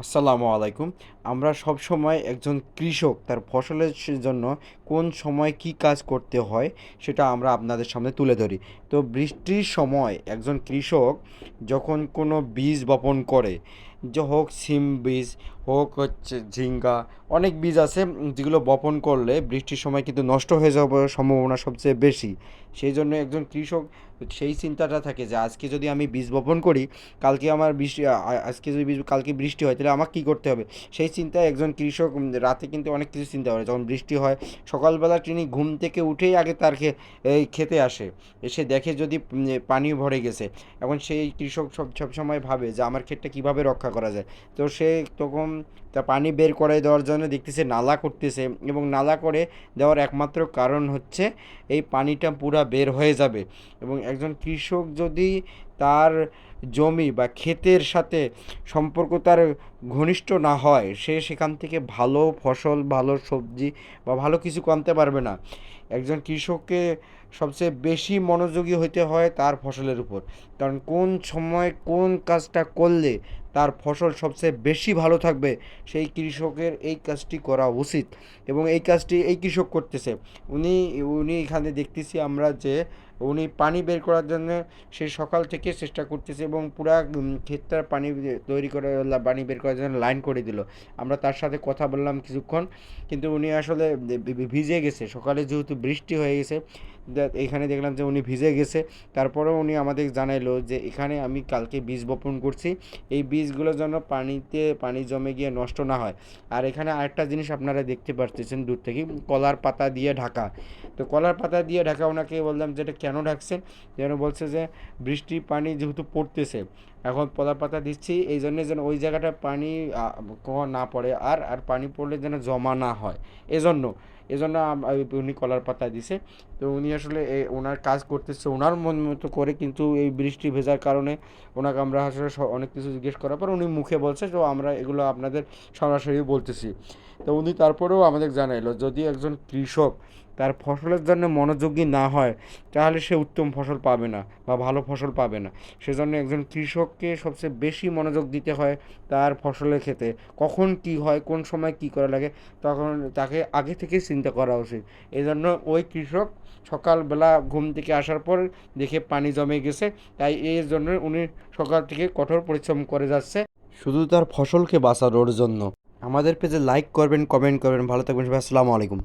আসসালামু আলাইকুম। আমরা সব সময় একজন কৃষক, তার ফসলের জন্য কোন সময় কি কাজ করতে হয় সেটা আমরা আপনাদের সামনে তুলে ধরি। তো বৃষ্টির সময় একজন কৃষক যখন কোনো বীজ বপন করে যে হোক সিম বীজ হোক হচ্ছে ঝিঙ্গা অনেক বীজ আছে যেগুলো বপন করলে বৃষ্টির সময় কিন্তু নষ্ট হয়ে যাওয়ার সম্ভাবনা সবচেয়ে বেশি। সেই জন্য একজন কৃষক সেই চিন্তাটা থাকে যে আজকে যদি আমি বীজ বপন করি কালকে আমার বৃষ্টি আজকে যদি বৃষ্টি- কালকে বৃষ্টি হয় তাহলে আমাকে কী করতে হবে? সেই চিন্তায় একজন কৃষক রাতে কিন্তু অনেক কিছু চিন্তা করে। যখন বৃষ্টি হয় সকালবেলা তিনি ঘুম থেকে উঠেই আগে তার খেতে আসে। এসে দেখে যদি উম, পানি ভরে গেছে। এখন সেই কৃষক সব সবসময় ভাবে যে আমার ক্ষেতটা কীভাবে রক্ষা করা যায়। তো সে তখন তা পানি বের করে দেওয়ার জন্য দেখতেছে নালা করতেছে এবং নালা করে দেওয়ার একমাত্র কারণ হচ্ছে এই পানিটা পুরা বের হয়ে যাবে। এবং একজন কৃষক যদি তার জমি বা ক্ষেতের সাথে সম্পর্ক তার ঘনিষ্ঠ না হয়, সে সেখান থেকে ভালো ফসল, ভালো সবজি বা ভালো কিছু আনতে পারবে না। একজন কৃষককে সবচেয়ে বেশি মনোযোগী হতে হয় তার ফসলের উপর। কারণ কোন সময় কোন কাজটা করলে তার ফসল সবচেয়ে বেশি ভালো থাকবে সেই কৃষকের এই কাজটি করা উচিত এবং এই কাজটি এই কৃষক করতেছে। উনি উনি এখানে দেখতেছি আমরা যে উনি পানি বের করার জন্য সে সকাল থেকে চেষ্টা করতেছে এবং পুরা ক্ষেতটার পানি তৈরি করে পানি বের করার জন্য লাইন করে দিল। আমরা তার সাথে কথা বললাম কিছুক্ষণ, কিন্তু উনি আসলে ভিজে গেছে। সকালে যেহেতু বৃষ্টি হয়ে গেছে এখানে দেখলাম যে উনি ভিজে গেছে। তারপরেও উনি আমাদের জানাইলো যে এখানে আমি কালকে বীজ বপন করছি। এই বীজগুলো যেন পানিতে পানি জমে গিয়ে নষ্ট না হয়। আর এখানে আরেকটা জিনিস আপনারা দেখতে পারতেছেন দূর থেকে, কলার পাতা দিয়ে ঢাকা। তো কলার পাতা দিয়ে ঢাকা ওনাকে বললাম যে এটা কেন ঢাকছেন যেন বলছে যে বৃষ্টির পানি যেহেতু পড়তেছে, এখন কলার পাতা দিচ্ছি এই জন্য যেন ওই জায়গাটা পানি না পড়ে, আর আর পানি পড়লে যেন জমা না হয়। এজন্য এজন্য উনি কলার পাতা দিছে। তো উনি আসলে ওনার কাজ করতেছে ওনার মন মতো করে, কিন্তু এই বৃষ্টি ভেজার কারণে ওনাকে আমরা আসলে অনেক কিছু জিজ্ঞেস করার পর উনি মুখে বলছে, তো আমরা এগুলো আপনাদের সরাসরি বলতেছি। তো উনি তারপরেও আমাদের জানাইলো, যদি একজন কৃষক তার ফসলের জন্য মনোযোগী না হয়, তাহলে সে উত্তম ফসল পাবে না বা ভালো ফসল পাবে না। সেজন্য একজন কৃষককে সবচেয়ে বেশি মনোযোগ দিতে হয় তার ফসলের ক্ষেতে কখন কি হয়, কোন সময় কি করা লাগে, তখন তাকে আগে থেকে চিন্তা করা উচিত। এই জন্য ওই কৃষক সকালবেলা ঘুম থেকে আসার পর দেখে পানি জমে গেছে, তাই এই জন্য উনি সকাল থেকে কঠোর পরিশ্রম করে যাচ্ছে। শুধু তার ফসলকে বাঁচানোর জন্য। আমাদের পেজে লাইক করবেন কমেন্ট করবেন, ভালো থাকবেন, সবাই, আসসালামু আলাইকুম।